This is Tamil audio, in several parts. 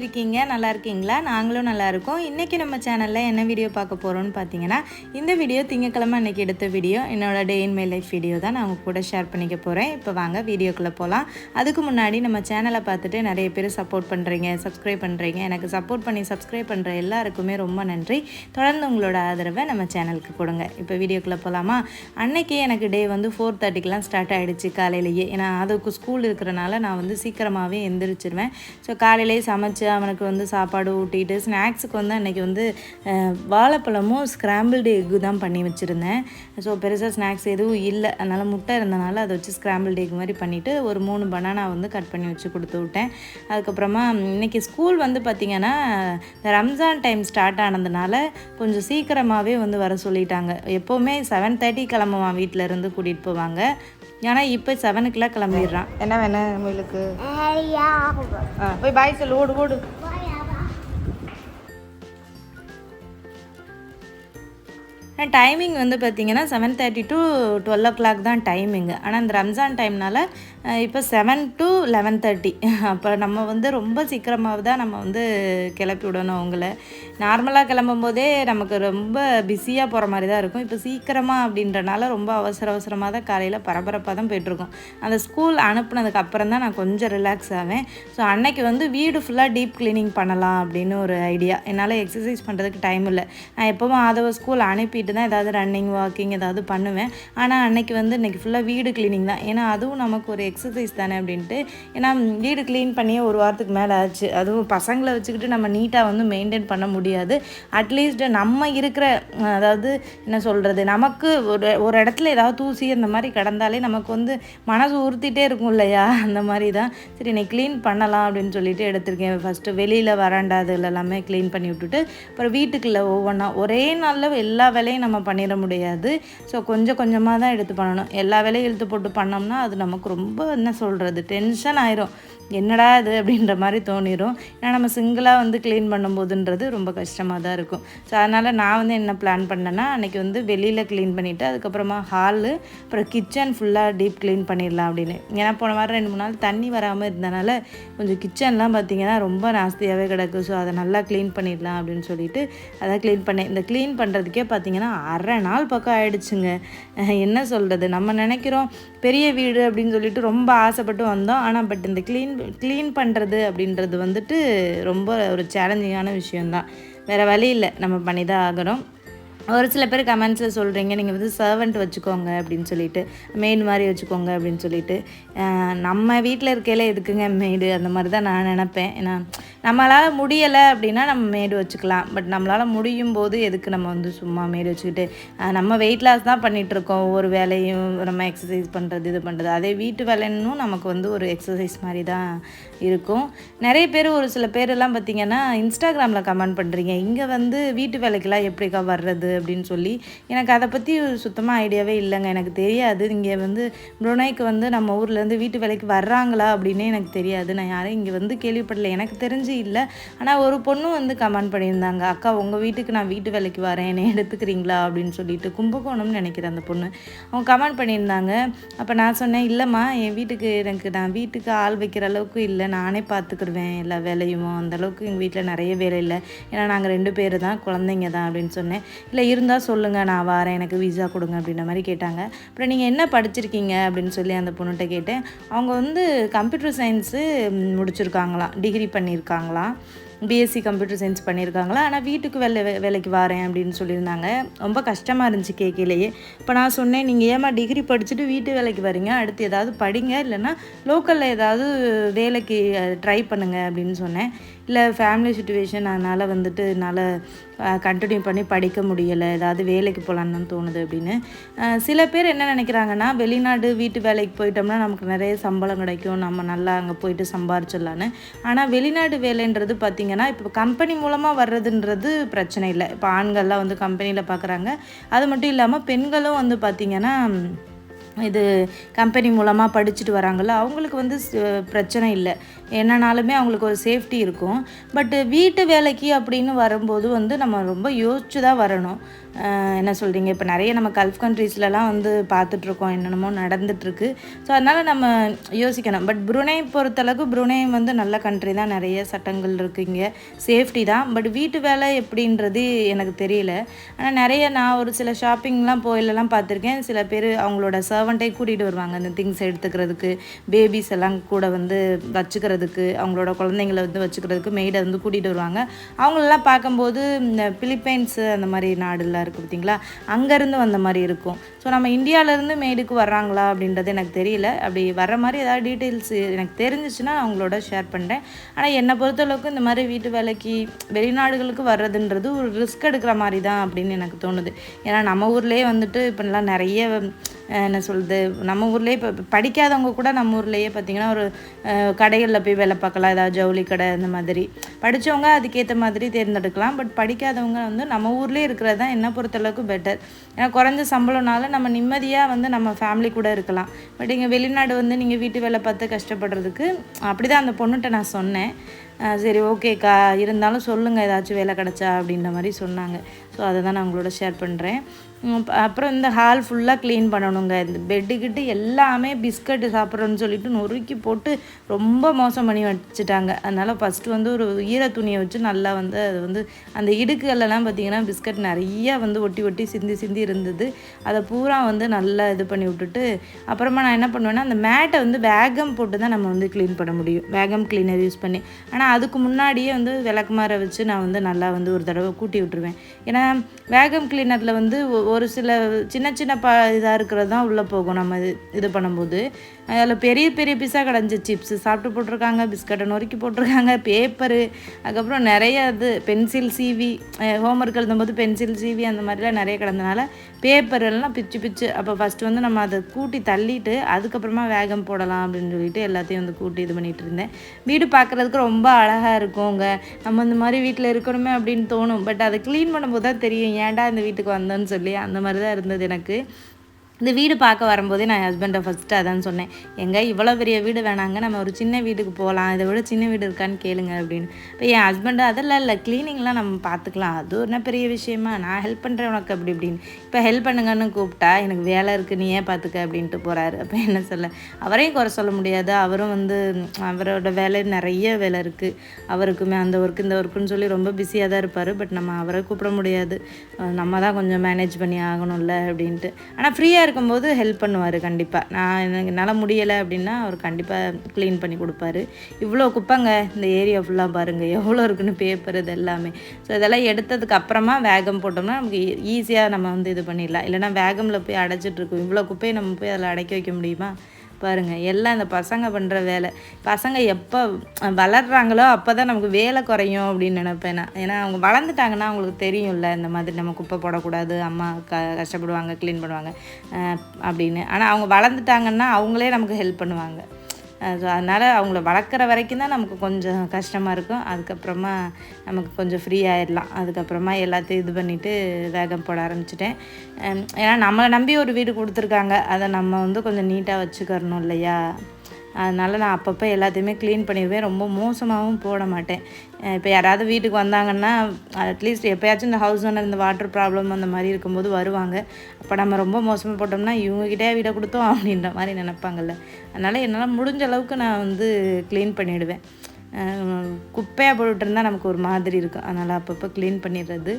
எப்படி இருக்கீங்க நல்லா இருக்கீங்களா நாங்களும் நல்லா இருக்கோம் இன்றைக்கி நம்ம சேனலில் என்ன வீடியோ பார்க்க போகிறோம்னு பார்த்தீங்கன்னா இந்த வீடியோ திங்கக்கிழமை அன்றைக்கி எடுத்த வீடியோ என்னோட day in my life video தான் நான் உங்கள் கூட ஷேர் பண்ணிக்க போகிறேன் இப்போ வாங்க வீடியோக்குள்ளே போகலாம் அதுக்கு முன்னாடி நம்ம சேனலை பார்த்துட்டு நிறைய பேர் சப்போர்ட் பண்ணுறீங்க சப்ஸ்கிரைப் பண்ணுறீங்க எனக்கு சப்போர்ட் பண்ணி சப்ஸ்கிரைப் பண்ணுற எல்லாருக்குமே ரொம்ப நன்றி. தொடர்ந்து உங்களோட ஆதரவை நம்ம சேனலுக்கு கொடுங்க. இப்போ வீடியோக்குள்ளே போகலாமா அன்னைக்கு எனக்கு டே வந்து ஃபோர் தேர்ட்டிக்கெலாம் ஸ்டார்ட் ஆகிடுச்சு காலையிலேயே. ஏன்னா அதுக்கு ஸ்கூல் இருக்கிறனால நான் வந்து சீக்கிரமாகவே எந்திரிச்சிருவேன். ஸோ காலையிலேயே சமைச்சு அவனுக்கு வந்து சாப்பாடு ஊட்டிட்டு ஸ்நாக்ஸுக்கு வந்து அன்றைக்கி வந்து வாழைப்பழமும் ஸ்க்ராம்பிள்டு எக்கு தான் பண்ணி வச்சுருந்தேன். ஸோ பெருசாக ஸ்நாக்ஸ் எதுவும் இல்லை. அதனால் முட்டை இருந்தனால அதை வச்சு ஸ்க்ராம்பிள்டு எக் மாதிரி பண்ணிவிட்டு ஒரு மூணு பனானா வந்து கட் பண்ணி வச்சு கொடுத்து விட்டேன். அதுக்கப்புறமா இன்றைக்கி ஸ்கூல் வந்து பார்த்திங்கன்னா இந்த ரம்ஜான் டைம் ஸ்டார்ட் ஆனதுனால கொஞ்சம் சீக்கிரமாகவே வந்து வர சொல்லிட்டாங்க. எப்போவுமே செவன் தேர்ட்டி கிளம்புவான் வீட்டில் இருந்து கூட்டிகிட்டு போவாங்க. ஏன்னா இப்போ செவனுக்குலாம் கிளம்பிடுறான். என்ன வேணும் உங்களுக்கு போய் பாய் சொல்லு. ஓடு ஓடு. டைமிங் வந்து பார்த்தீங்கன்னா seven thirty to twelve o'clock தான் டைமிங்கு ஆனால் இந்த ரம்ஜான் டைம்னால இப்போ செவன் டு லெவன் தேர்ட்டி அப்போ நம்ம வந்து ரொம்ப சீக்கிரமாக தான் நம்ம வந்து கிளப்பி விடணும் அவங்கள. நார்மலாக கிளம்பும் போதே நமக்கு ரொம்ப பிஸியாக போகிற மாதிரி தான் இருக்கும். இப்போ சீக்கிரமாக அப்படின்றனால ரொம்ப அவசர அவசரமாக தான் காலையில் பரபரப்பாக தான் போயிட்டுருக்கோம். அந்த ஸ்கூல் அனுப்புனதுக்கு அப்புறம் தான் நான் கொஞ்சம் ரிலாக்ஸ் ஆவேன். ஸோ அன்னைக்கு வந்து வீடு ஃபுல்லாக டீப் க்ளீனிங் பண்ணலாம் அப்படின்னு ஒரு ஐடியா என்னால் எக்ஸசைஸ் பண்ணுறதுக்கு டைம் இல்லை. நான் எப்போவும் ஆதவ ஸ்கூல் அனுப்பிட்டு தான் ஏதாவது ரன்னிங் வாக்கிங் ஏதாவது பண்ணுவேன். ஆனால் அன்னைக்கு வந்து இன்றைக்கி ஃபுல்லாக வீடு க்ளீனிங் தான். ஏன்னா அதுவும் நமக்கு ஒரு எக்ஸசைஸ் தானே அப்படின்ட்டு. ஏன்னா வீடு க்ளீன் பண்ணியே ஒரு வாரத்துக்கு மேலே ஆச்சு. அதுவும் பசங்களை வச்சுக்கிட்டு நம்ம நீட்டாக வந்து மெயின்டைன் பண்ண முடியாது. அட்லீஸ்ட் நம்ம இருக்கிற அதாவது என்ன சொல்கிறது நமக்கு ஒரு ஒரு இடத்துல ஏதாவது தூசி அந்த மாதிரி கிடந்தாலே நமக்கு வந்து மனசு உறுத்திட்டே இருக்கும் இல்லையா? அந்த மாதிரி தான். சரி நீ க்ளீன் பண்ணலாம் அப்படின்னு சொல்லிட்டு எடுத்திருக்கேன். ஃபஸ்ட்டு வெளியில் வராண்டா அதில் எல்லாமே க்ளீன் பண்ணி விட்டுட்டு அப்புறம் வீட்டுக்குள்ளே ஒவ்வொன்றா ஒரே நாளில் எல்லா வேலையும் நம்ம பண்ணிட முடியாது. ஸோ கொஞ்சம் கொஞ்சமாக தான் எடுத்து பண்ணணும். எல்லா வேலையும் இழுத்து போட்டு பண்ணோம்னா அது நமக்கு ரொம்ப என்ன சொல்கிறது டென்ஷன் ஆயிரும். என்னடா இது அப்படின்ற மாதிரி தோணிடும் ஏன்னா நம்ம சிங்கிளாக வந்து க்ளீன் பண்ணும்போதுன்றது ரொம்ப கஷ்டமாக தான் இருக்கும். ஸோ அதனால் நான் வந்து என்ன பிளான் பண்ணேன்னா அன்றைக்கி வந்து வெளியில் க்ளீன் பண்ணிவிட்டு அதுக்கப்புறமா ஹாலு அப்புறம் கிச்சன் ஃபுல்லாக டீப் க்ளீன் பண்ணிடலாம் அப்படின்னு. ஏன்னா போன வாரம் ரெண்டு மூணு நாள் தண்ணி வராமல் இருந்தனால கொஞ்சம் கிச்சன்லாம் பார்த்திங்கன்னா ரொம்ப நாஸ்தியாகவே கிடக்கு. ஸோ அதை நல்லா க்ளீன் பண்ணிடலாம் அப்படின்னு சொல்லிட்டு அதை க்ளீன் பண்ணேன். இந்த க்ளீன் பண்ணுறதுக்கே பார்த்திங்கன்னா அரை நாள் பக்கம் ஆயிடுச்சுங்க. என்ன சொல்கிறது நம்ம நினைக்கிறோம் பெரிய வீடு அப்படின்னு சொல்லிட்டு ரொம்ப ஆசைப்பட்டு வந்தோம். ஆனால் பட் இந்த க்ளீன் க்ளீன் பண்ணுறது அப்படின்றது வந்துட்டு ரொம்ப ஒரு சேலஞ்சிங்கான விஷயந்தான் வேறு வழி இல்லை. நம்ம பண்ணி தான் ஆகணும். ஒரு சில பேர் கமெண்ட்ஸில் சொல்கிறீங்க நீங்கள் வந்து சர்வெண்ட் வச்சுக்கோங்க அப்படின்னு சொல்லிட்டு மெய்டு மாதிரி வச்சுக்கோங்க அப்படின்னு சொல்லிட்டு. நம்ம வீட்டில் இருக்கையில எதுக்குங்க மெய்டு அந்த மாதிரி தான் நான் நினப்பேன். ஏன்னா நம்மளால் முடியலை அப்படின்னா நம்ம மேடு வச்சுக்கலாம். பட் நம்மளால் முடியும் போது எதுக்கு நம்ம வந்து சும்மா மேடு வச்சுக்கிட்டு நம்ம வெயிட் லாஸ் தான் பண்ணிகிட்ருக்கோம் ஒவ்வொரு வேலையும் நம்ம எக்ஸசைஸ் பண்ணுறது இது பண்ணுறது அதே வீட்டு வேலைன்னும் நமக்கு வந்து ஒரு எக்ஸசைஸ் மாதிரி தான் இருக்கும். நிறைய பேர் ஒரு சில பேரெல்லாம் பார்த்தீங்கன்னா இன்ஸ்டாகிராமில் கமெண்ட் பண்ணுறீங்க இங்கே வந்து வீட்டு வேலைக்கெல்லாம் எப்படிக்கா வர்றது அப்படின்னு சொல்லி. எனக்கு அதை பற்றி சுத்தமாக ஐடியாவே இல்லைங்க. எனக்கு தெரியாது. இங்கே வந்து புருனைக்கு வந்து நம்ம ஊர்லேருந்து வீட்டு வேலைக்கு வர்றாங்களா அப்படின்னே எனக்கு தெரியாது. நான் யாரும் இங்கே வந்து கேள்விப்படல. எனக்கு தெரிஞ்சு இல்லை. ஆனால் ஒரு பொண்ணு வந்து கமெண்ட் பண்ணியிருந்தாங்க. அக்கா உங்கள் வீட்டுக்கு நான் வீட்டு வேலைக்கு வரேன். என்னை எடுத்துக்கிறீங்களா? அப்படின்னு சொல்லிட்டு கும்பகோணம்னு நினைக்கிறேன் அந்த பொண்ணு. அவங்க கமெண்ட் பண்ணியிருந்தாங்க. அப்போ நான் சொன்னேன் இல்லைம்மா என் வீட்டுக்கு எனக்கு நான் வீட்டுக்கு ஆள் வைக்கிற அளவுக்கு இல்லை. நானே பார்த்துக்கிடுவேன் எல்லா வேலையும். அந்த அளவுக்கு எங்கள் வீட்டில் நிறைய வேலை இல்லை. ஏன்னா நாங்கள் ரெண்டு பேர் தான் குழந்தைங்க தான். அப்படின்னு சொன்னேன். இல்லை இருந்தால் சொல்லுங்கள் நான் வரேன் எனக்கு விசா கொடுங்க அப்படின்ற மாதிரி கேட்டாங்க. அப்புறம் நீங்கள் என்ன படிச்சிருக்கீங்க அப்படின்னு சொல்லி அந்த பொண்ணுகிட்ட கேட்டேன். அவங்க வந்து கம்ப்யூட்டர் சயின்ஸு முடிச்சிருக்காங்களாம் டிகிரி பண்ணியிருக்காங்களாம் பிஎஸ்சி கம்ப்யூட்டர் சயின்ஸ் பண்ணியிருக்காங்களா ஆனால் வீட்டுக்கு வேலை வேலைக்கு வரேன் அப்படின்னு சொல்லியிருந்தாங்க. ரொம்ப கஷ்டமாக இருந்துச்சு கேட்கலையே. இப்போ நான் சொன்னேன் நீங்கள் ஏமா டிகிரி படிச்சுட்டு வீட்டு வேலைக்கு வரீங்க அடுத்து ஏதாவது படிங்க இல்லைன்னா லோக்கலில் ஏதாவது வேலைக்கு ட்ரை பண்ணுங்கள் அப்படின்னு சொன்னேன். இல்லை ஃபேமிலி சுச்சுவேஷன் அதனால் வந்துட்டு என்னால் கண்டினியூ பண்ணி படிக்க முடியலை. ஏதாவது வேலைக்கு போகலான்னு தோணுது அப்படின்னு. சில பேர் என்ன நினைக்கிறாங்கன்னா வெளிநாடு வீட்டு வேலைக்கு போயிட்டோம்னா நமக்கு நிறைய சம்பளம் கிடைக்கும். நம்ம நல்லா அங்கே போயிட்டு சம்பாரிச்சிடலான்னு ஆனால் வெளிநாடு வேலைன்றது பார்த்திங்கன்னா இப்போ கம்பெனி மூலமாக வர்றதுன்றது பிரச்சனை இல்லை. இப்போ ஆண்கள்லாம் வந்து கம்பெனியில் பார்க்குறாங்க. அது மட்டும் இல்லாமல் பெண்களும் வந்து பார்த்திங்கன்னா இது கம்பெனி மூலமாக படிச்சுட்டு வராங்களோ அவங்களுக்கு வந்து பிரச்சனை இல்லை. என்னனாலுமே அவங்களுக்கு ஒரு சேஃப்டி இருக்கும். பட்டு வீட்டு வேலைக்கு அப்படின்னு வரும்போது வந்து நம்ம ரொம்ப யோசிச்சு தான் வரணும். என்ன சொல்கிறீங்க இப்போ நிறைய நம்ம கல்ஃப் கண்ட்ரீஸ்லலாம் வந்து பார்த்துட்ருக்கோம். என்னென்னமோ நடந்துட்டுருக்கு ஸோ அதனால் நம்ம யோசிக்கணும். பட் புருனே பொறுத்தளவுக்கு புருனே வந்து நல்ல கண்ட்ரி தான். நிறைய சட்டங்கள் இருக்குது இங்கே. சேஃப்டி தான். பட் வீட்டு வேலை எப்படின்றது எனக்கு தெரியல. ஆனால் நிறைய நான் ஒரு சில ஷாப்பிங்லாம் போயிலலாம் பார்த்துருக்கேன். சில பேர் அவங்களோட சர்வெண்ட்டை கூட்டிகிட்டு வருவாங்க. அந்த திங்ஸ் எடுத்துக்கிறதுக்கு பேபிஸ் எல்லாம் கூட வந்து வச்சுக்கிறதுக்கு அவங்களோட குழந்தைங்கள வந்து வச்சுக்கிறதுக்கு மெய்டை வந்து கூட்டிகிட்டு வருவாங்க. அவங்களெல்லாம் பார்க்கும்போது இந்த பிலிப்பைன்ஸு அந்த மாதிரி நாடில் நாடுலாம் இருக்குது பார்த்தீங்களா? அங்கேருந்து வந்த மாதிரி இருக்கும். ஸோ நம்ம இந்தியாவிலேருந்து மெய்டுக்கு வர்றாங்களா அப்படின்றது எனக்கு தெரியல. அப்படி வர்ற மாதிரி ஏதாவது டீட்டெயில்ஸ் எனக்கு தெரிஞ்சிச்சுன்னா அவங்களோட ஷேர் பண்ணுறேன். ஆனால் என்னை பொறுத்தளவுக்கு இந்த மாதிரி வீட்டு வேலைக்கு வெளிநாடுகளுக்கு வர்றதுன்றது ஒரு ரிஸ்க் எடுக்கிற மாதிரி தான் அப்படின்னு எனக்கு தோணுது. ஏன்னா நம்ம ஊர்லேயே வந்துட்டு இப்போலாம் நிறைய என்ன சொல்கிறது நம்ம ஊர்லேயே இப்போ படிக்காதவங்க கூட நம்ம ஊர்லேயே பார்த்திங்கன்னா ஒரு கடைகளில் போய் வேலை பார்க்கலாம். ஏதாவது ஜவுளி கடை இந்த மாதிரி. படித்தவங்க அதுக்கேற்ற மாதிரி தேர்ந்தெடுக்கலாம். பட் படிக்காதவங்க வந்து நம்ம ஊர்லேயே இருக்கிறது தான் என்ன பொறுத்தளவுக்கு பெட்டர் ஏன்னா குறைஞ்ச சம்பளம்னால நம்ம நிம்மதியாக வந்து நம்ம ஃபேமிலி கூட இருக்கலாம். பட் இங்கே வெளிநாடு வந்து நீங்கள் வீட்டு வேலை பார்த்து கஷ்டப்படுறதுக்கு அப்படி தான் அந்த பொண்ணுகிட்ட நான் சொன்னேன். சரி ஓகேக்கா இருந்தாலும் சொல்லுங்கள் ஏதாச்சும் வேலை கிடச்சா அப்படின்ற மாதிரி சொன்னாங்க. ஸோ அதை தான் நான் உங்களோட ஷேர் பண்ணுறேன் அப்புறம் இந்த ஹால் ஃபுல்லாக க்ளீன் பண்ணணுங்க. இந்த பெட்டுக்கிட்டு எல்லாமே பிஸ்கட்டு சாப்பிட்றோன்னு சொல்லிட்டு நொறுக்கி போட்டு ரொம்ப மோசம் பண்ணி வச்சுட்டாங்க. அதனால் ஃபஸ்ட்டு வந்து ஒரு ஈர துணியை வச்சு நல்லா வந்து அது வந்து அந்த இடுக்குகளெல்லாம் பார்த்திங்கன்னா பிஸ்கட் நிறைய வந்து ஒட்டி ஒட்டி சிந்தி சிந்தி இருந்தது. அதை பூரா வந்து நல்லா இது பண்ணி விட்டுட்டு அப்புறமா நான் என்ன பண்ணுவேன்னா அந்த மேட்டை வந்து வேகம் போட்டு தான் நம்ம வந்து க்ளீன் பண்ண முடியும். வேகம் கிளீனர் யூஸ் பண்ணி. ஆனால் அதுக்கு முன்னாடியே வந்து விளக்குமாற வச்சு நான் வந்து நல்லா வந்து ஒரு தடவை கூட்டி விட்டுருவேன். ஏன்னா வேகம் கிளீனரில் வந்து ஒரு சில சின்ன சின்ன ப இதாக இருக்கிறது தான் உள்ளே போகும். நம்ம இது இது பண்ணும்போது அதில் பெரிய பெரிய பீஸாக கிடஞ்சி சிப்ஸு சாப்பிட்டு போட்டிருக்காங்க பிஸ்கட்டை நொறுக்கி போட்டிருக்காங்க பேப்பரு அதுக்கப்புறம் நிறைய இது பென்சில் சீவி ஹோம் ஒர்க் எழுதும்போது பென்சில் சீவி அந்த மாதிரிலாம் நிறைய கிடந்தனால பேப்பர் எல்லாம் பிச்சு பிச்சு அப்போ ஃபஸ்ட்டு வந்து நம்ம அதை கூட்டி தள்ளிட்டு அதுக்கப்புறமா வேகம் போடலாம் அப்படின்னு சொல்லிட்டு எல்லாத்தையும் வந்து கூட்டி இது பண்ணிட்டு இருந்தேன். வீடு பார்க்குறதுக்கு ரொம்ப அழகாக இருக்குங்க. நம்ம இந்த மாதிரி வீட்டில் இருக்கணுமே அப்படின்னு தோணும். பட் அதை க்ளீன் பண்ணும்போது தான் தெரியும் ஏன்டா இந்த வீட்டுக்கு வந்தோன்னு சொல்லி அந்த மாதிரி தான் இருந்தது எனக்கு. இந்த வீடு பார்க்க வரும்போதே நான் ஹஸ்பண்டை ஃபஸ்ட்டு அதான் சொன்னேன். எங்கே இவ்வளோ பெரிய வீடு வேணாங்க. நம்ம ஒரு சின்ன வீட்டுக்கு போகலாம் இதை விட சின்ன வீடு இருக்கான்னு கேளுங்க அப்படின்னு. இப்போ என் ஹஸ்பண்டு அதெல்லாம் இல்லை. க்ளீனிங்லாம் நம்ம பார்த்துக்கலாம். அது என்ன பெரிய விஷயமா? நான் ஹெல்ப் பண்ணுறேன் உனக்கு அப்படி இப்படின்னு. இப்போ ஹெல்ப் பண்ணுங்கன்னு கூப்பிட்டா எனக்கு வேலை இருக்குது நீ ஏன் பார்த்துக்க? அப்படின்ட்டு போகிறாரு அப்போ என்ன சொல்ல? அவரையும் குறை சொல்ல முடியாது. அவரும் வந்து அவரோட வேலை நிறைய வேலை இருக்குது அவருக்குமே அந்த ஒர்க் இந்த ஒர்க்குன்னு சொல்லி ரொம்ப பிஸியாக தான் இருப்பார். பட் நம்ம அவரை கூப்பிட முடியாது. நம்ம தான் கொஞ்சம் மேனேஜ் பண்ணி ஆகணும்ல அப்படின்ட்டு. ஆனால் ஃப்ரீயாக இருக்கும்போது ஹெல்ப் பண்ணுவார் கண்டிப்பாக நான் எனக்கு என்னால் முடியலை அப்படின்னா அவர் கண்டிப்பாக க்ளீன் பண்ணி கொடுப்பாரு. இவ்வளோ குப்பைங்க இந்த ஏரியா ஃபுல்லாக பாருங்கள் எவ்வளோ இருக்குன்னு பேப்பர் இது எல்லாமே. ஸோ இதெல்லாம் எடுத்ததுக்கு அப்புறமா வேகம் போட்டோம்னா நமக்கு e-, ஈஸியாக நம்ம வந்து இது பண்ணிடலாம். இல்லைன்னா வேகமில் போய் அடைச்சிட்ருக்கோம் இவ்வளோ குப்பையை நம்ம போய் அதில் அடைக்க வைக்க முடியுமா? பாருங்கள் எல்லாம் இந்த பசங்க பண்ணுற வேலை. பசங்க எப்போ வளர்கிறாங்களோ அப்போ தான் நமக்கு வேலை குறையும் அப்படின்னு நினைப்பேன் நான். ஏன்னா அவங்க வளர்ந்துட்டாங்கன்னா அவங்களுக்கு தெரியும்ல இந்த மாதிரி நம்ம குப்பை போடக்கூடாது அம்மா க கஷ்டப்படுவாங்க க்ளீன் பண்ணுவாங்க அப்படின்னு. ஆனால் அவங்க வளர்ந்துட்டாங்கன்னா அவங்களே நமக்கு ஹெல்ப் பண்ணுவாங்க. ஸோ அதனால் அவங்கள வளர்க்குற வரைக்கும் தான் நமக்கு கொஞ்சம் கஷ்டமாக இருக்கும். அதுக்கப்புறமா நமக்கு கொஞ்சம் ஃப்ரீ ஆயிடலாம். அதுக்கப்புறமா எல்லாத்தையும் இது பண்ணிவிட்டு வேகம் போட ஆரம்பிச்சிட்டேன். ஏன்னா நம்மளை நம்பி ஒரு வீடு கொடுத்துருக்காங்க. அதை நம்ம வந்து கொஞ்சம் நீட்டாக வச்சுக்கறணும் இல்லையா? அதனால் நான் அப்பப்போ எல்லாத்தையுமே க்ளீன் பண்ணிடுவேன். ரொம்ப மோசமாகவும் போட மாட்டேன். இப்போ யாராவது வீட்டுக்கு வந்தாங்கன்னா அட்லீஸ்ட் எப்போயாச்சும் இந்த ஹவுஸ் ஓனர் இந்த வாட்டர் ப்ராப்ளம் அந்த மாதிரி இருக்கும்போது வருவாங்க. அப்போ நம்ம ரொம்ப மோசமாக போட்டோம்னா இவங்ககிட்டே வீடை கொடுத்தோம் அப்படின்ற மாதிரி நினைப்பாங்கல்ல. அதனால் என்னால் முடிஞ்ச அளவுக்கு நான் வந்து க்ளீன் பண்ணிவிடுவேன் குப்பையாக போட்டுட்டு இருந்தால் நமக்கு ஒரு மாதிரி இருக்கும். அதனால் அப்பப்போ க்ளீன் பண்ணிடுறது.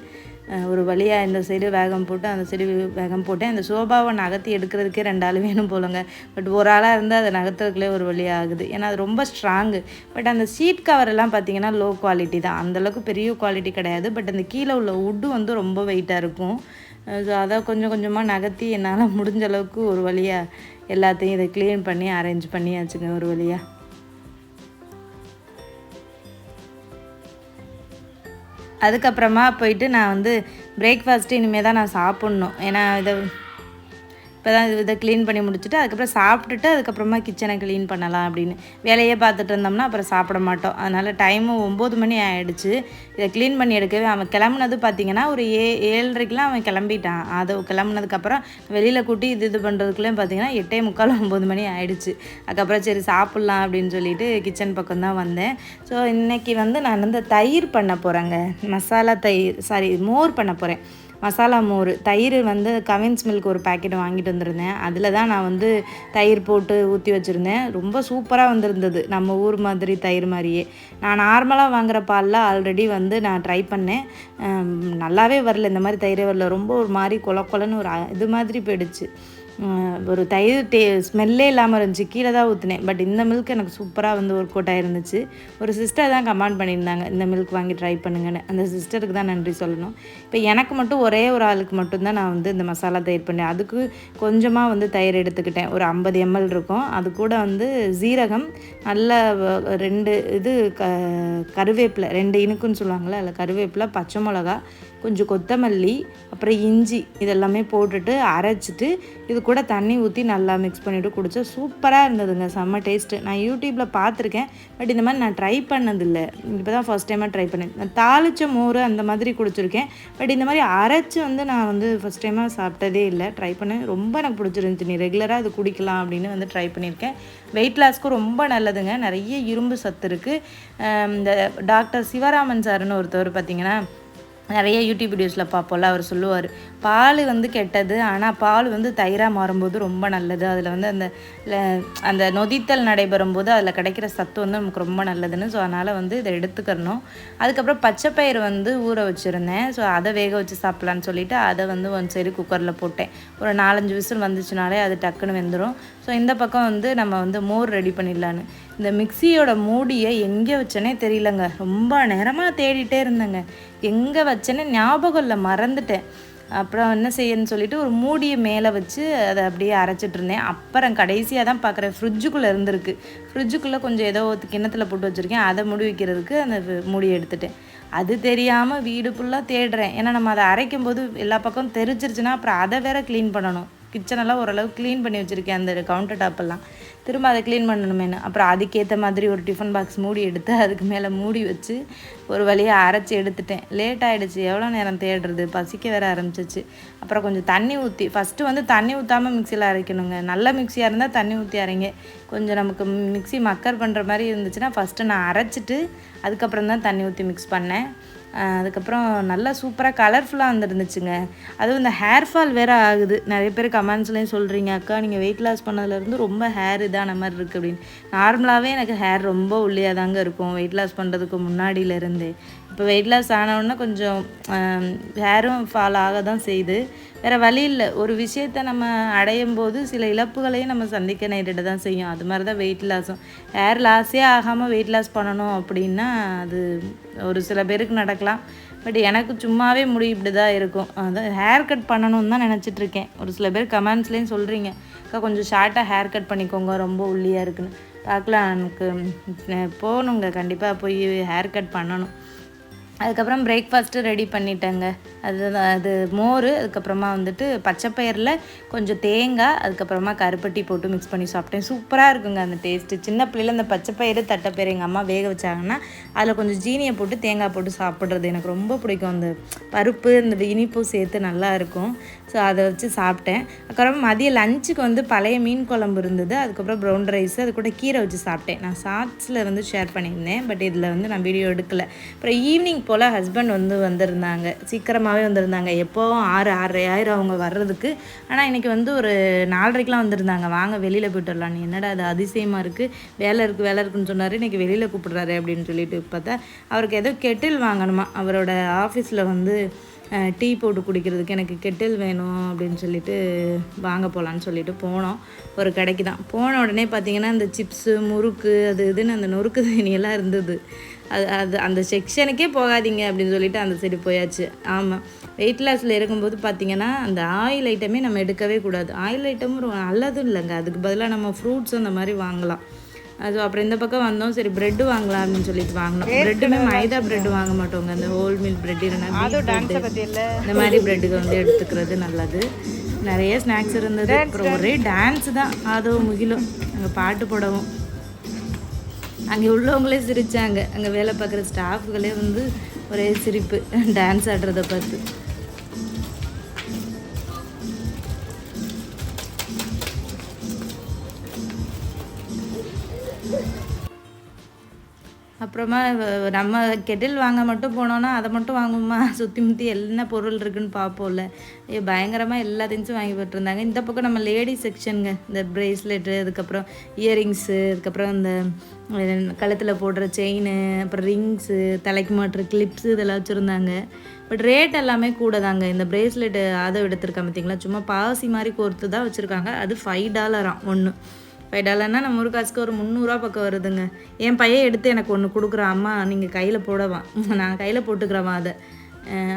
ஒரு வழியாக இந்த சைடு வேகம் போட்டு அந்த சைடு வேகம் போட்டேன். அந்த சோபாவை நகர்த்தி எடுக்கிறதுக்கே ரெண்டு ஆள் வேணும் போலங்க. பட் ஒரு ஆளாக இருந்தால் அதை நகர்த்துறதுக்குள்ளே ஒரு வழி ஆகுது. ஏன்னா அது ரொம்ப ஸ்ட்ராங்கு பட் அந்த சீட் கவர் எல்லாம் பார்த்தீங்கன்னா லோ குவாலிட்டி தான். அந்தளவுக்கு பெரிய குவாலிட்டி கிடையாது. பட் அந்த கீழே உள்ள உட்டு வந்து ரொம்ப வெயிட்டாக இருக்கும். ஸோ அதை கொஞ்சம் கொஞ்சமாக நகர்த்தி என்னால் முடிஞ்ச அளவுக்கு ஒரு வழியாக எல்லாத்தையும் இதை க்ளீன் பண்ணி அரேஞ்ச் பண்ணியாச்சுங்க ஒரு வழியாக அதுக்கப்புறமா போயிட்டு நான் வந்து பிரேக்ஃபாஸ்ட்டு இனிமேல் தான் நான் சாப்பிட்ணும். ஏன்னா இதை இப்போ தான் இதை க்ளீன் பண்ணி முடிச்சுட்டு அதுக்கப்புறம் சாப்பிட்டுட்டு அதுக்கப்புறமா கிச்சனை க்ளீன் பண்ணலாம் அப்படின்னு. வேலையே பார்த்துட்டு இருந்தோம்னா அப்புறம் சாப்பிட மாட்டோம். அதனால் டைமும் ஒம்பது மணி ஆகிடுச்சு இதை க்ளீன் பண்ணி எடுக்கவே அவன் கிளம்புனது பார்த்திங்கன்னா ஒரு ஏ ஏழரைக்கெலாம் அவன் கிளம்பிட்டான். அதை கிளம்புனதுக்கப்புறம் வெளியில் கூட்டி இது இது பண்ணுறதுக்குள்ளே பார்த்தீங்கன்னா எட்டே முக்கால் ஒம்பது மணி ஆகிடுச்சு அதுக்கப்புறம் சரி சாப்பிட்லாம் அப்படின்னு சொல்லிட்டு கிச்சன் பக்கம் தான் வந்தேன். ஸோ இன்றைக்கி வந்து நான் வந்து தயிர் பண்ண போகிறேங்க மசாலா தயிர் சாரி மோர் பண்ண போகிறேன் மசாலா மோர். தயிர் வந்து கவின்ஸ் மில்க் ஒரு பேக்கெட் வாங்கிட்டு வந்திருந்தேன். அதில் தான் நான் வந்து தயிர் போட்டு ஊற்றி வச்சுருந்தேன். ரொம்ப சூப்பராக வந்திருந்தது. நம்ம ஊர் மாதிரி தயிர் மாதிரியே. நான் நார்மலாக வாங்குகிற பாலில் ஆல்ரெடி வந்து நான் ட்ரை பண்ணேன். நல்லாவே வரல. இந்த மாதிரி தயிரே வரல. ரொம்ப ஒரு மாதிரி கொல கொலன்னு ஒரு இது மாதிரி போயிடுச்சு. ஒரு தயிர் டே ஸ்மெல்லே இல்லாமல் இருந்துச்சு. கீழே தான் ஊற்றினேன் பட் இந்த மில்க் எனக்கு சூப்பராக வந்து ஒர்க் அவுட் ஆகிருந்துச்சு ஒரு சிஸ்டர் தான் கமெண்ட் பண்ணியிருந்தாங்க இந்த மில்க் வாங்கி ட்ரை பண்ணுங்கன்னு. அந்த சிஸ்டருக்கு தான் நன்றி சொல்லணும். இப்போ எனக்கு மட்டும் ஒரே ஒரு ஆளுக்கு மட்டும்தான் நான் வந்து இந்த மசாலா தயிர் பண்ணேன். அதுக்கு கொஞ்சமாக வந்து தயிர் எடுத்துக்கிட்டேன். ஒரு ஐம்பது எம்எல் இருக்கும். அது கூட வந்து ஜீரகம் நல்ல ரெண்டு இது க கருவேப்பிலை ரெண்டு இனுக்குன்னு சொல்லுவாங்கள்ல அதில் கருவேப்பிலை பச்சை மிளகா கொஞ்சம் கொத்தமல்லி அப்புறம் இஞ்சி இதெல்லாமே போட்டுட்டு அரைச்சிட்டு இது கூட தண்ணி ஊற்றி நல்லா மிக்ஸ் பண்ணிவிட்டு குடித்தா சூப்பராக இருந்ததுங்க. செம்ம டேஸ்ட்டு நான் யூடியூப்பில் பார்த்துருக்கேன். பட் இந்த மாதிரி நான் ட்ரை பண்ணதில்லை. இப்போ தான் ஃபஸ்ட் டைமாக ட்ரை பண்ணேன். நான் தாளிச்ச மோர் அந்த மாதிரி குடிச்சிருக்கேன். பட் இந்த மாதிரி அரைச்சி வந்து நான் வந்து ஃபஸ்ட் டைமாக சாப்பிட்டதே இல்லை. ட்ரை பண்ணேன். ரொம்ப எனக்கு பிடிச்சிருந்துச்சு. நீ ரெகுலராக இது குடிக்கலாம் அப்படின்னு வந்து ட்ரை பண்ணியிருக்கேன். வெயிட் லாஸ்க்கும் ரொம்ப நல்லதுங்க. நிறைய இரும்பு சத்து இருக்குது இந்த டாக்டர் சிவராமன் சாருன்னு ஒருத்தவர் பார்த்தீங்கன்னா நிறைய யூடியூப் வீடியோஸில் பார்ப்போம்ல அவர் சொல்லுவார் பால் வந்து கெட்டது ஆனால் பால் வந்து தயிராக மாறும்போது ரொம்ப நல்லது. அதில் வந்து அந்த அந்த நொதித்தல் நடைபெறும் போது அதில் கிடைக்கிற சத்து வந்து நமக்கு ரொம்ப நல்லதுன்னு ஸோ அதனால் வந்து இதை எடுத்துக்கிறணும். அதுக்கப்புறம் பச்சைப்பயிறு வந்து ஊற வச்சுருந்தேன். ஸோ அதை வேக வச்சு சாப்பிட்லான்னு சொல்லிவிட்டு அதை வந்து ஒன் சரி குக்கரில் போட்டேன். ஒரு நாலஞ்சு விசில் வந்துச்சுனாலே அது டக்குன்னு வெந்துடும் ஸோ இந்த பக்கம் வந்து நம்ம வந்து மோர் ரெடி பண்ணிடலான்னு. இந்த மிக்சியோட மூடியை எங்கே வச்சேனே தெரியலங்க. ரொம்ப நேரமாக தேடிட்டே இருந்தேங்க. எங்கே வச்சேனே ஞாபகம் இல்லை மறந்துட்டேன். அப்புறம் என்ன செய்யன்னு சொல்லிட்டு ஒரு மூடியை மேலே வச்சு அதை அப்படியே அரைச்சிட்டு இருந்தேன். அப்புறம் கடைசியாக தான் பார்க்குறேன் ஃப்ரிட்ஜுக்குள்ளே இருந்திருக்கு. ஃப்ரிட்ஜுக்குள்ளே கொஞ்சம் ஏதோ கிண்ணத்தில் போட்டு வச்சுருக்கேன். அதை முடி வைக்கிறதுக்கு அந்த மூடியை எடுத்துட்டேன். அது தெரியாமல் வீடு ஃபுல்லாக தேடுறேன். ஏன்னா நம்ம அதை அரைக்கும் போது எல்லா பக்கம் தெரிச்சிருச்சுன்னா அப்புறம் அதை வேற க்ளீன் பண்ணணும். கிச்சனெல்லாம் ஓரளவு க்ளீன் பண்ணி வச்சுருக்கேன் அந்த கவுண்டர் டாப்பெல்லாம் திரும்ப அதை க்ளீன் பண்ணணுமேனு அப்புறம் அதுக்கேற்ற மாதிரி ஒரு டிஃபன் பாக்ஸ் மூடி எடுத்து அதுக்கு மேலே மூடி வச்சு ஒரு வழியாக அரைச்சி எடுத்துட்டேன். லேட் ஆகிடுச்சு எவ்வளோ நேரம் தேடுறது? பசிக்க வேற ஆரம்பிச்சிச்சு. அப்புறம் கொஞ்சம் தண்ணி ஊற்றி ஃபஸ்ட்டு வந்து தண்ணி ஊற்றாமல் மிக்சியில் அரைக்கணுங்க. நல்ல மிக்சியாக இருந்தால் தண்ணி ஊற்றி அரைங்க. கொஞ்சம் நமக்கு மிக்ஸி மக்கர் பண்ணுற மாதிரி இருந்துச்சுன்னா ஃபஸ்ட்டு நான் அரைச்சிட்டு அதுக்கப்புறம் தான் தண்ணி ஊற்றி மிக்ஸ் பண்ணேன். அதுக்கப்புறம் நல்லா சூப்பராக கலர்ஃபுல்லாக வந்துருந்துச்சுங்க. அதுவும் இந்த ஹேர் ஃபால் வேறு ஆகுது. நிறைய பேர் கமெண்ட்ஸ்லேயும் சொல்கிறீங்க அக்கா நீங்கள் வெயிட் லாஸ் பண்ணதுலேருந்து ரொம்ப ஹேர் இதான மாதிரி இருக்குது அப்படின்னு. நார்மலாகவே எனக்கு ஹேர் ரொம்ப உள்ளியாக தாங்க இருக்கும் வெயிட் லாஸ் பண்ணுறதுக்கு முன்னாடியிலேருந்தே இப்போ வெயிட் லாஸ் ஆனவுடனே கொஞ்சம் ஹேரும் ஃபால் ஆக தான் செய்யுது. வேறு வழி இல்லை. ஒரு விஷயத்த நம்ம அடையும் போது சில இழப்புகளையும் நம்ம சந்திக்க நேரிட தான் செய்யும். அது மாதிரி தான் வெயிட் லாஸும் ஹேர் லாஸே ஆகாமல் வெயிட் லாஸ் பண்ணணும் அப்படின்னா அது ஒரு சில பேருக்கு நடக்கலாம். பட் எனக்கு சும்மாவே முடி இப்படி தான் இருக்கும். அதான் ஹேர் கட் பண்ணணும்னு தான் நினச்சிட்ருக்கேன் ஒரு சில பேர் கமெண்ட்ஸ்லேயும் சொல்கிறீங்க அக்கா கொஞ்சம் ஷார்ட்டாக ஹேர் கட் பண்ணிக்கோங்க. ரொம்ப ஒல்லியாக இருக்குன்னு. பார்க்கலாம். எனக்கு போகணுங்க. கண்டிப்பாக போய் ஹேர் கட் பண்ணணும். அதுக்கப்புறம் பிரேக்ஃபாஸ்ட்டு ரெடி பண்ணிட்டேங்க. அது அது மோர் அதுக்கப்புறமா வந்துட்டு பச்சைப்பயிரில் கொஞ்சம் தேங்காய் அதுக்கப்புறமா கருப்பட்டி போட்டு மிக்ஸ் பண்ணி சாப்பிட்டேன். சூப்பராக இருக்குங்க அந்த டேஸ்ட்டு சின்ன பிள்ளையில் அந்த பச்சைப்பயிறு தட்டைப்பயிறு எங்கள் அம்மா வேக வச்சாங்கன்னா அதில் கொஞ்சம் ஜீனியை போட்டு தேங்காய் போட்டு சாப்பிட்றது எனக்கு ரொம்ப பிடிக்கும். அந்த பருப்பு இந்த இனிப்பு சேர்த்து நல்லா இருக்கும். ஸோ அதை வச்சு சாப்பிட்டேன். அதுக்கப்புறம் மதிய லஞ்சுக்கு வந்து பழைய மீன் குழம்பு இருந்தது. அதுக்கப்புறம் ப்ரௌன் ரைஸ் அது கூட கீரை வச்சு சாப்பிட்டேன். நான் ஷார்ட்ஸில் வந்து ஷேர் பண்ணியிருந்தேன் பட் இதில் வந்து நான் வீடியோ எடுக்கல. அப்புறம் ஈவினிங் போல் ஹஸ்பண்ட் வந்து வந்திருந்தாங்க. சீக்கிரமாகவே வந்திருந்தாங்க. எப்போவும் ஆறு ஆறரை ஆயிரம் அவங்க வர்றதுக்கு. ஆனால் இன்றைக்கி வந்து ஒரு நாலரைக்கெலாம் வந்திருந்தாங்க. வாங்க வெளியில் போயிட்டு வரலாம். நீ என்னடா அது அதிசயமாக இருக்குது வேலை இருக்குது வேலை இருக்குன்னு சொன்னார். இன்றைக்கி வெளியில் கூப்பிடுறாரு அப்படின்னு சொல்லிட்டு பார்த்தா அவருக்கு ஏதோ கெட்டில் வாங்கணுமா? அவரோட ஆஃபீஸில் வந்து டீ போட்டு குடிக்கிறதுக்கு எனக்கு கெட்டில் வேணும் அப்படின்னு சொல்லிட்டு வாங்க போகலான்னு சொல்லிட்டு போனோம். ஒரு கடைக்கு தான். போன உடனே பார்த்தீங்கன்னா இந்த சிப்ஸு முறுக்கு அது இதுன்னு அந்த நொறுக்கு தீனியெல்லாம் இருந்தது. அது அது அந்த செக்ஷனுக்கே போகாதீங்க அப்படின்னு சொல்லிட்டு அந்த சைடு போயாச்சு. ஆமாம் வெயிட் லாஸில் இருக்கும்போது பார்த்தீங்கன்னா அந்த ஆயில் ஐட்டமே நம்ம எடுக்கவே கூடாது. ஆயில் ஐட்டமும் ரொம்ப நல்லதும் இல்லைங்க. அதுக்கு பதிலாக நம்ம ஃப்ரூட்ஸ் அந்த மாதிரி வாங்கலாம். அது அப்புறம் இந்த பக்கம் வந்தோம். சரி பிரெட் வாங்கலாம் அப்படின்னு சொல்லிட்டு வாங்கினோம். பிரெட்டுமே மைதா பிரெட் வாங்க மாட்டோங்க. அந்த ஹோல் மில்க் பிரெட் இல்லைன்னா இந்த மாதிரி பிரெட்டுக்கு வந்து எடுத்துக்கிறது நல்லது. நிறைய ஸ்நாக்ஸ் இருந்தது. அப்புறம் ஒரே டான்ஸ் தான். அதுவும் முகிலும். அங்கே பாட்டு போடவும். அங்கே உள்ளவங்களே சிரித்தாங்க அங்கே வேலை பார்க்குற ஸ்டாஃபுகளே வந்து ஒரே சிரிப்பு. டான்ஸ் ஆடுறத பார்த்து. அப்புறமா நம்ம கெட்டில் வாங்க மட்டும் போனோன்னா அதை மட்டும் வாங்குமா சுற்றி முற்றி என்ன பொருள் இருக்குன்னு பார்ப்போம்ல. பயங்கரமாக எல்லா திங்ஸும் வாங்கி போட்டிருந்தாங்க. இந்த பக்கம் நம்ம லேடி செக்ஷனுங்க. இந்த ப்ரேஸ்லெட்டு அதுக்கப்புறம் இயரிங்ஸு அதுக்கப்புறம் இந்த கழுத்தில் போடுற செயின் அப்புறம் ரிங்ஸு தலைக்கு மாட்டுற கிளிப்ஸு இதெல்லாம் வச்சுருந்தாங்க. பட் ரேட் எல்லாமே கூட தாங்க இந்த ப்ரேஸ்லெட்டு அதை எடுத்திருக்கேன் பார்த்தீங்களா சும்மா பாசி மாதிரி கோர்த்து தான் வச்சுருக்காங்க. அது ஃபைவ் டாலராம் ஒன்று ஃபைவ் டாலர்னா நம்ம ஒரு காசுக்கு ஒரு முந்நூறுரூவா பக்கம் வருதுங்க. என் பையன் எடுத்து எனக்கு ஒன்று கொடுக்குறான். அம்மா நீங்கள் கையில் போடவான் நான் கையில் போட்டுக்கிறவா அதை.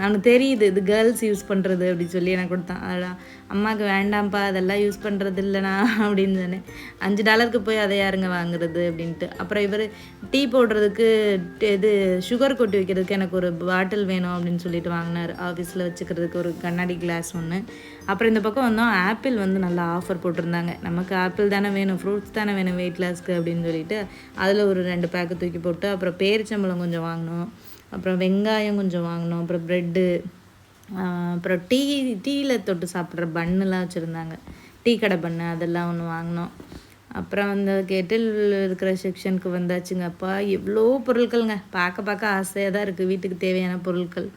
அவனுக்கு தெரியுது இது கேர்ள்ஸ் யூஸ் பண்ணுறது அப்படின்னு சொல்லி எனக்கு கொடுத்தான். அதெல்லாம் அம்மாவுக்கு வேண்டாம்ப்பா அதெல்லாம் யூஸ் பண்ணுறது இல்லைண்ணா அப்படின்னு சொன்னேன். அஞ்சு டாலருக்கு போய் அதை யாருங்க வாங்குறது அப்படின்ட்டு. அப்புறம் இவர் டீ போடுறதுக்கு இது சுகர் கொட்டி வைக்கிறதுக்கு எனக்கு ஒரு பாட்டில் வேணும் அப்படின்னு சொல்லிட்டு வாங்கினார். ஆஃபீஸில் வச்சுக்கிறதுக்கு ஒரு கண்ணாடி கிளாஸ் ஒன்று அப்புறம் இந்த பக்கம் வந்தோம். ஆப்பிள் வந்து நல்லா ஆஃபர் போட்டிருந்தாங்க. நமக்கு ஆப்பிள் தானே வேணும் ஃப்ரூட்ஸ் தானே வேணும் வெயிட் லாஸ்க்கு அப்படின்னு சொல்லிட்டு அதில் ஒரு ரெண்டு பேக்கு தூக்கி போட்டு அப்புறம் பேரிச்சம்பழம் கொஞ்சம் வாங்கினோம். அப்புறம் வெங்காயம் கொஞ்சம் வாங்கினோம். அப்புறம் ப்ரெட்டு அப்புறம் டீ டீயில் தொட்டு சாப்பிட்ற பன்னுலாம் வச்சுருந்தாங்க. டீ கடை பண்ணு அதெல்லாம் ஒன்று வாங்கினோம். அப்புறம் அந்த கெட்டில் இருக்கிற செக்ஷனுக்கு வந்தாச்சுங்கப்பா. எவ்வளோ பொருட்கள்ங்க. பார்க்க பார்க்க ஆசையாக தான் இருக்குது வீட்டுக்கு தேவையான பொருட்கள்.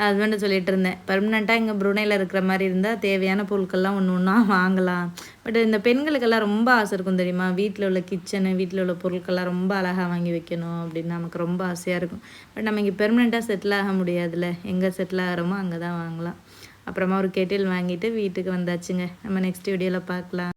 ஹஸ்பண்டை சொல்லிட்டு இருந்தேன். பர்மனெண்ட்டாக இங்கே புருனையில் இருக்கிற மாதிரி இருந்தால் தேவையான பொருட்கள்லாம் ஒன்று ஒன்றா வாங்கலாம். பட் இந்த பெண்களுக்கெல்லாம் ரொம்ப ஆசை இருக்கும் தெரியுமா? வீட்டில் உள்ள கிச்சனு வீட்டில் உள்ள பொருட்கள்லாம் ரொம்ப அழகாக வாங்கி வைக்கணும் அப்படின்னு நமக்கு ரொம்ப ஆசையாக இருக்கும். பட் நம்ம இங்கே பெர்மனெண்ட்டாக செட்டில் ஆக முடியாதுல்ல. எங்கே செட்டில் ஆகிறோமோ அங்கே தான் வாங்கலாம். அப்புறமா ஒரு கெட்டில் வாங்கிட்டு வீட்டுக்கு வந்தாச்சுங்க. நம்ம நெக்ஸ்ட் வீடியோவில் பார்க்கலாம்.